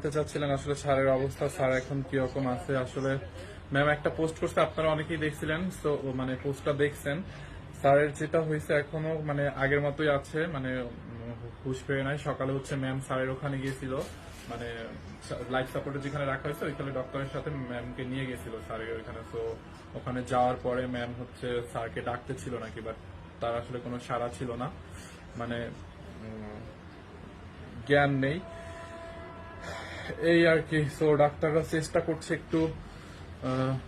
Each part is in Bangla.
জানতে চাচ্ছিলেন আসলে স্যারের অবস্থা, স্যার এখন কীরকম আছে? আসলে ম্যাম একটা পোস্ট করছে, আপনারা অনেকেই দেখছিলেন তো মানে পোস্টটা দেখছেন। স্যারের যেটা হয়েছে এখনও মানে আগের মতোই আছে মানে হুশ ফেরে নাই। সকালে হচ্ছে ম্যাম স্যারের ওখানে গিয়েছিল মানে লাইফ সাপোর্টে যেখানে রাখা হয়েছে, ওইখানে ডক্টরের সাথে ম্যামকে নিয়ে গেছিল স্যারের ওইখানে। তো ওখানে যাওয়ার পরে ম্যাম হচ্ছে স্যারকে ডাকতে ছিল নাকি বাট তার আসলে কোনো সাড়া ছিল না। মানে জ্ঞান নেই। এই আর কি। সো ডাক্তাররা চেষ্টা করছে একটু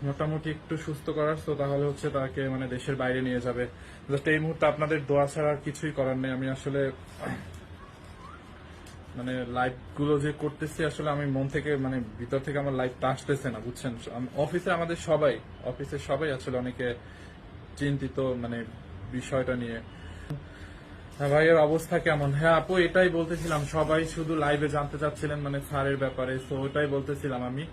মোটামুটি একটু সুস্থ করার। তো তাহলে হচ্ছে তাকে মানে দেশের বাইরে নিয়ে যাবে। জাস্ট এই মুহূর্তে আপনাদের দোয়া ছাড়া আর কিছুই করার নেই। আমি আসলে মানে লাইভগুলো যে করতেছি, আসলে আমি মন থেকে মানে ভিতর থেকে আমার লাইফটা আসতেছে না, বুঝছেন? অফিসে আমাদের সবাই অফিসে সবাই আসলে অনেকে চিন্তিত মানে বিষয়টা নিয়ে। ভাইয়ের অবস্থা কেমন? হ্যাঁ আপু, এটাই বলতেছিলাম, সবাই শুধু লাইভে জানতে চাচ্ছিলেন মানে স্যারের ব্যাপারে তো ওটাই বলতেছিলাম আমি।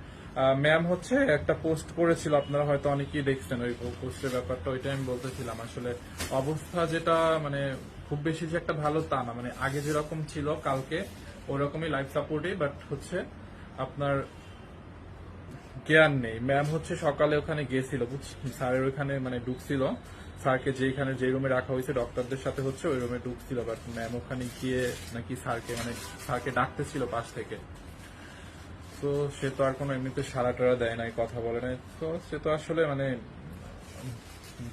ম্যাম হচ্ছে একটা পোস্ট করেছিল, আপনারা হয়তো অনেকেই দেখছেন ওই পোস্টের ব্যাপারটা, ওইটাই আমি বলতেছিলাম। আসলে অবস্থা যেটা মানে খুব বেশি যে একটা ভালো তা না মানে আগে যেরকম ছিল, কালকে ওরকমই লাইফ সাপোর্টে বাট হচ্ছে আপনার জ্ঞান নেই। ম্যাম হচ্ছে সকালে ওখানে বুঝছেন? স্যারের ওখানে মানে ঢুকছিল স্যারকে যেখানে যে রুমে রাখা হয়েছে ডক্টরদের সাথে হচ্ছে ওই রুমে ঢুকছিল। বাট ম্যাম ওখানে গিয়ে নাকি স্যারকে মানে স্যারকে ডাকতেছিল পাশ থেকে। তো সে তো আর কোনো এমনিতে সারা টারা দেয় নাই, কথা বলে নাই। তো সে তো আসলে মানে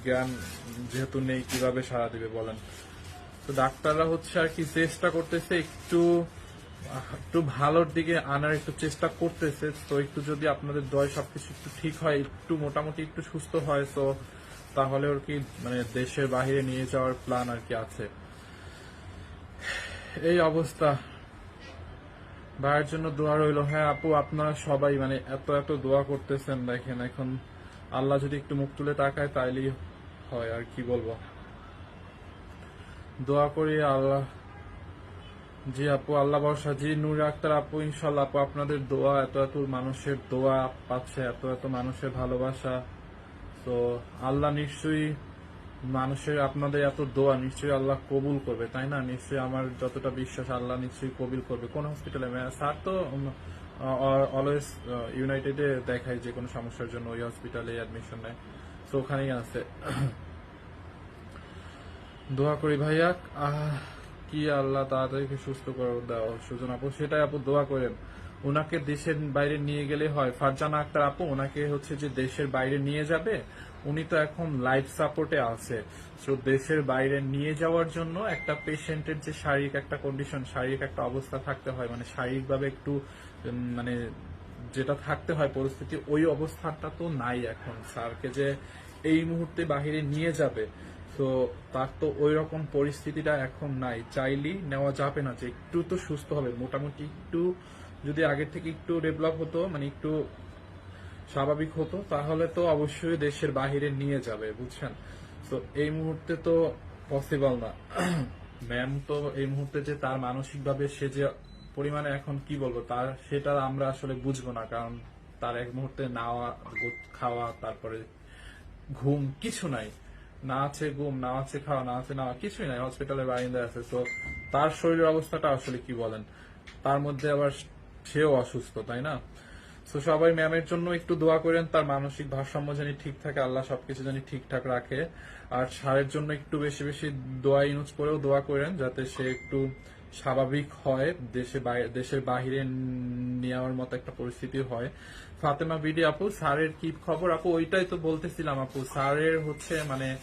জ্ঞান যেহেতু নেই, কীভাবে সারা দিবে বলেন? তো ডাক্তাররা হচ্ছে আর কি চেষ্টা করতেছে একটু একটু ভালোর দিকে আনার একটু চেষ্টা করতেছে। তো একটু যদি আপনাদের দয় সবকিছু একটু ঠিক হয়, একটু মোটামুটি একটু সুস্থ হয় তো তাহলে ওর কি মানে দেশের বাইরে নিয়ে যাওয়ার প্ল্যান আর কি আছে? এই অবস্থা। ভাইয়ের জন্য দোয়া রইল। হ্যাঁ আপু, আপনারা সবাই মানে এত এত দোয়া করতেছেন দেখেন, এখন আল্লাহ যদি একটু মুখ তুলে তাকায় তাইলেই হয়, আর কি বলব? দোয়া করি আল্লাহ। জি আপু, আল্লাহ বর্ষা জি, নূর আক্তার আপু ইনশাল্লাহ আপু, আপনাদের দোয়া, এত এত মানুষের দোয়া পাচ্ছে, এত এত মানুষের ভালোবাসা। তো আল্লাহ নিশ্চয়ই মানুষের আপনাদের এত দোয়া নিশ্চয়ই আল্লাহ কবুল করবে, তাই না? নিশ্চয়ই আমার যতটা বিশ্বাস আল্লাহ নিশ্চয়ই কবুল করবে। কোন হসপিটালে স্যার তো অলওয়েজ ইউনাইটেডে দেখায় যে কোনো সমস্যার জন্য ওই হসপিটালে অ্যাডমিশন নেয়। তো ওখানেই আছে। দোয়া করি ভাইয়া। কি আল্লাহ তাড়াতাড়ি সুস্থ করে দাও সুজন আপু, সেটাই আপু দোয়া করেন। ওনাকে দেশের বাইরে নিয়ে গেলে হয়। ফারজানা আক্তার আপু ওনাকে হচ্ছে যে দেশের বাইরে নিয়ে যাবে। উনি তো এখন লাইফ সাপোর্টে আছে। তো দেশের বাইরে নিয়ে যাওয়ার জন্য একটা পেশেন্টের যে শারীরিক একটা কন্ডিশন শারীরিক একটা অবস্থা থাকতে হয়। মানে শারীরিকভাবে একটু মানে যেটা থাকতে হয় পরিস্থিতি, ওই অবস্থাটা তো নাই এখন। স্যারকে যে এই মুহূর্তে বাহিরে নিয়ে যাবে তো তার তো ওই রকম পরিস্থিতিটা এখন নাই। চাইলেই নেওয়া যাবে না যে একটু তো সুস্থ হবে। মোটামুটি একটু যদি আগের থেকে একটু ডেভেলপ হতো মানে একটু স্বাভাবিক হতো, তাহলে তো অবশ্যই দেশের বাহিরে নিয়ে যাবে, বুঝছেন? তো এই মুহূর্তে তো পসিবল না। ম্যাম তো এই মুহূর্তে যে তার মানসিকভাবে সে যে পরিমাণে এখন কি বলব, তার সেটা আমরা আসলে বুঝব না, কারণ তার এক মুহূর্তে নাওয়া খাওয়া, তারপরে ঘুম, কিছু নাই। না আছে ঘুম, না আছে খাওয়া, না আছে না কিছুই নাই। হসপিটালের বারিন্দা আছে। তো তার শরীরের অবস্থাটা আসলে কি বলেন? তার মধ্যে আবার সেও অসুস্থ, তাই না? তো সবাই ম্যামের জন্য একটু দোয়া করেন, তার মানসিক ভারসাম্য যেন ঠিক থাকে, আল্লাহ সবকিছু যেন ঠিকঠাক রাখে। আর সারের জন্য একটু বেশি বেশি দোয়া ইউজ করেও দোয়া করেন, যাতে সে একটু স্বাভাবিক হয়, দেশে দেশের বাহিরে নেওয়ার মতো একটা পরিস্থিতি হয়। ফাতেমা বিডি আপু, স্যারের কি খবর? আপু, ওইটাই তো বলতেছিলাম আপু, স্যারের হচ্ছে মানে